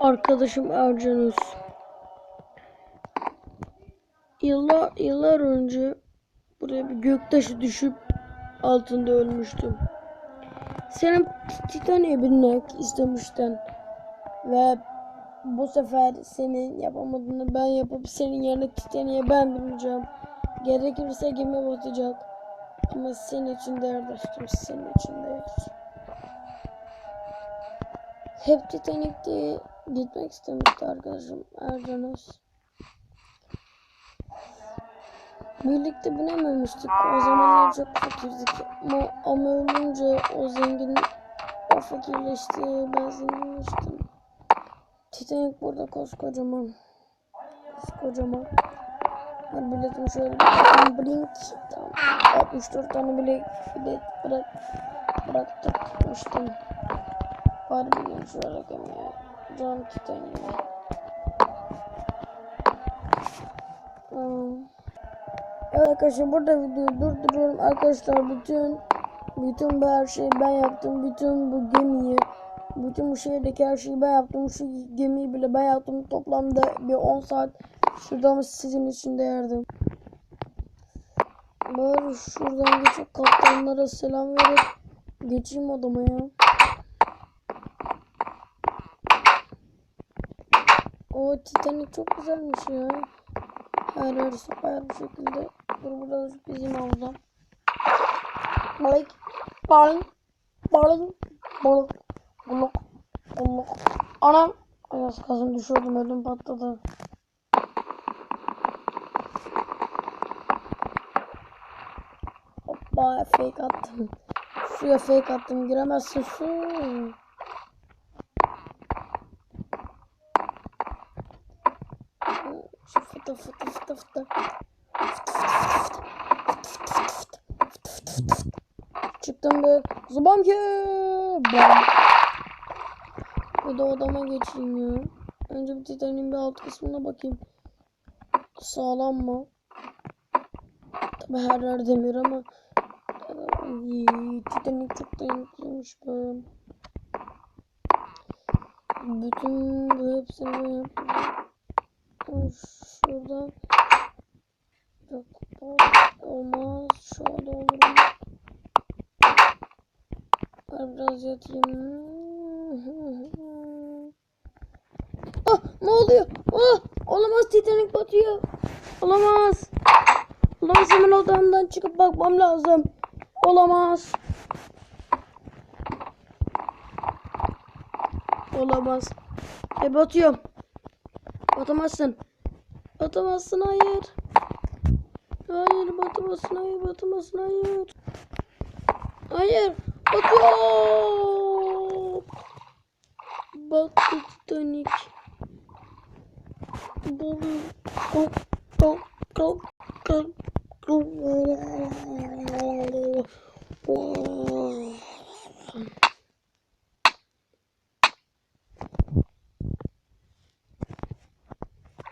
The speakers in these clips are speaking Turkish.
arkadaşım Ercanus. Yıllar yıllar önce buraya bir göktaşı düşüp altında ölmüştüm. Senin Titanic'e binmek istemiştin ve bu sefer senin yapamadığını ben yapıp senin yerine Titanic'e ben bineceğim. Gerekirse gemi batacak. Ama senin için değer dostum, senin için değer. Hep Titanic'te gitmek istemişti arkadaşım Ercanus. Birlikte binememiştik. O zamanlar çok fakirdik. Ama, ama ölünce o zengin o fakirleşti. Ben zenginleştim. Titanic burada koskocaman. Koskocaman. Her biletim şöyle bir blink. Tamam. 64 tane bile bilet bırak, bıraktırmıştım. Harbiden şöyle gemiye. Can. Tamam. Evet arkadaşlar burada videoyu durduruyorum. Arkadaşlar bütün bütün bu her şeyi ben yaptım. Bütün bu gemiyi bütün bu şehirdeki her şeyi ben yaptım. Şu gemiyi bile ben yaptım. Toplamda bir 10 saat şurada ama sizin için değerdim. Bari şuradan geçip kaptanlara selam verip geçeyim odama ya. O Titanic çok güzelmiş ya. Her yer süper bir şekilde. Dur burada bizim havuzda. Balık. Balık. Balık. Balık. Balık. Balık. Anam. Ay az kazım düşüyordum ödüm patladı. Hoppa fake attım. Suya fake attım. Giremezsin su. Şu fıtı fıtı fıtı fıtı. Çıktım bir zıbam ki. Bam. Bir de odama geçeyim ya. Önce bir Titanic'in bir alt kısmına bakayım. Sağlam mı? Tabi her yer demir ama Ay, Titanic çok dayanıklıymış be. Bütün bu hepsini ben yaptım. Şuradan yok olmaz. Şöyle olur. Ben biraz yatayım. Ah ne oluyor? Ah olamaz Titanic batıyor. Olamaz. Olamaz hemen odamdan çıkıp bakmam lazım. Olamaz. Olamaz. E batıyorum. Batamazsın. Batamazsın hayır. Hayır batamazsın hayır batamazsın hayır. Hayır. Batıyor. Battı Titanic. Balı. Kalk kalk kalk kalk.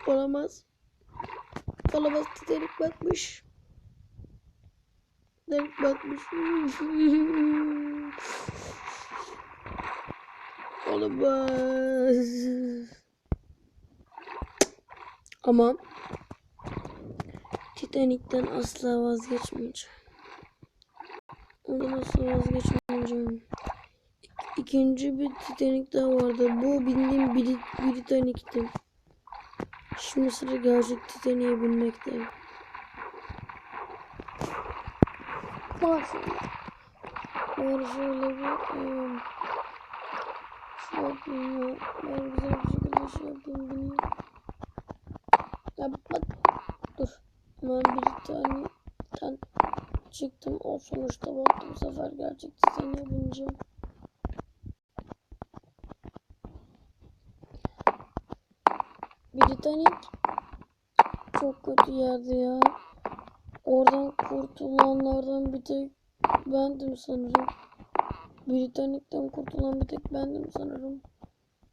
Olamaz. Olamaz Titanic batmış. Titanic batmış. Olamaz. Ama Titanic'ten asla vazgeçmeyeceğim. Ondan asla vazgeçmeyeceğim. İk ikinci bir Titanic daha vardı. Bu bindiğim Brit Britannic'ti. Şimdi sıra gerçek Titanic'e binmekte. Var şöyle. Bir... Um, şey yapayım ya. Ben güzel bir şekilde şey yapayım bineyim. Ya bak. Dur. Hemen bir tane çıktım. O sonuçta baktım. Bu sefer gerçek Titanic'e Britannic çok kötü yerde ya. Oradan kurtulanlardan bir tek bendim sanırım. Britannic'ten kurtulan bir tek bendim sanırım.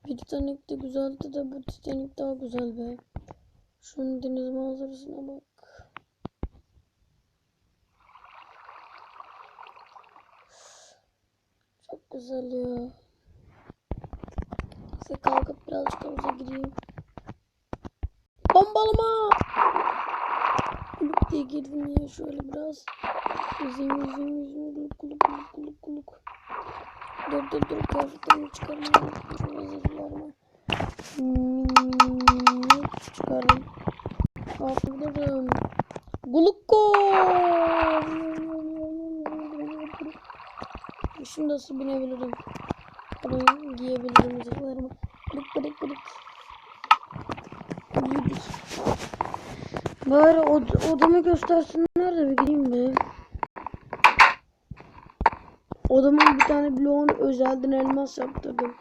Britannic de güzeldi de bu Titanic daha güzel be. Şunun deniz manzarasına bak. Çok güzel ya. Şöyle kalkıp birazcık havuza gireyim. Bombalama! Kuluk diye girdim ya şöyle biraz. Yüzeyim yüzeyim yüzeyim. Kuluk kuluk kuluk kuluk kuluk. Dur dur dur kıyafetlerimi çıkarmayayım. Şöyle zırhlarımı. Çıkardım. Aferin. Gulukko. Şimdi nasıl binebilirim? Burayı giyebilirim Bari od odamı göstersinler de bir gideyim be. Odamın bir tane bloğunu özelden elmas yaptırdım.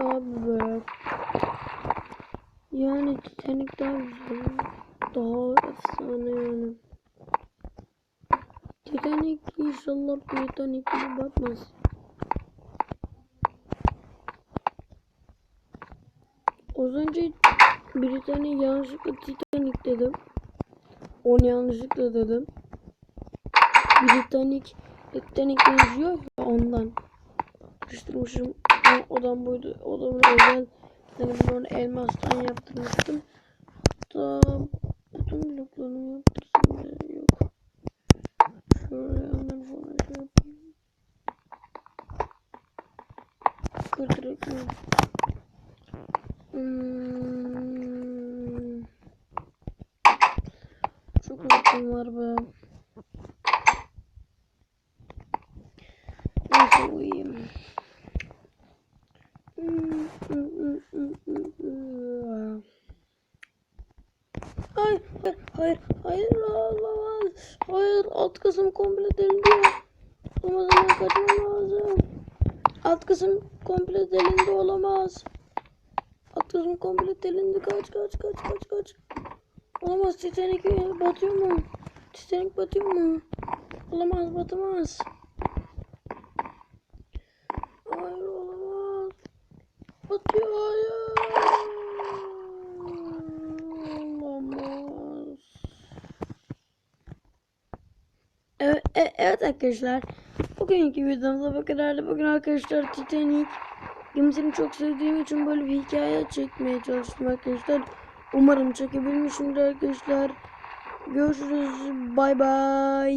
Abi. Yani Titanic daha güzel. Daha efsane yani. Titanic inşallah Titanic gibi batmaz. Az önce bir tane yanlışlıkla Titanic dedim. Onu yanlışlıkla dedim. Titanic Titanic yazıyor ya ondan. Karıştırmışım. Ama Odam buydu. Odamın özel yani ben onu elmastan yaptırmıştım. Da bütün bloklarını yaptırsam yok. Şöyle yandan falan şey yapayım. Kır direkt mi? Hmm. Çok uykum var be. Neyse uyuyayım. Hayır, hayır, hayır, hayır, olamaz. Hayır, alt kısım komple delindi. O zaman kaçmam lazım. Alt kısım komple delindi olamaz. Alt kısım komple delindi. Kaç, kaç, kaç, kaç, kaç. Olamaz, Titanic batıyor mu? Titanic batıyor mu? Olamaz, batamaz. Hayır, olamaz. Batıyor, hayır. Olamaz. Evet, e- evet arkadaşlar. Bugünkü videomuzda bu kadardı. Bugün arkadaşlar Titanic gemisini çok sevdiğim için böyle bir hikaye çekmeye çalıştım arkadaşlar. Umarım çekebilmişimdir arkadaşlar. Görüşürüz. Bay bay.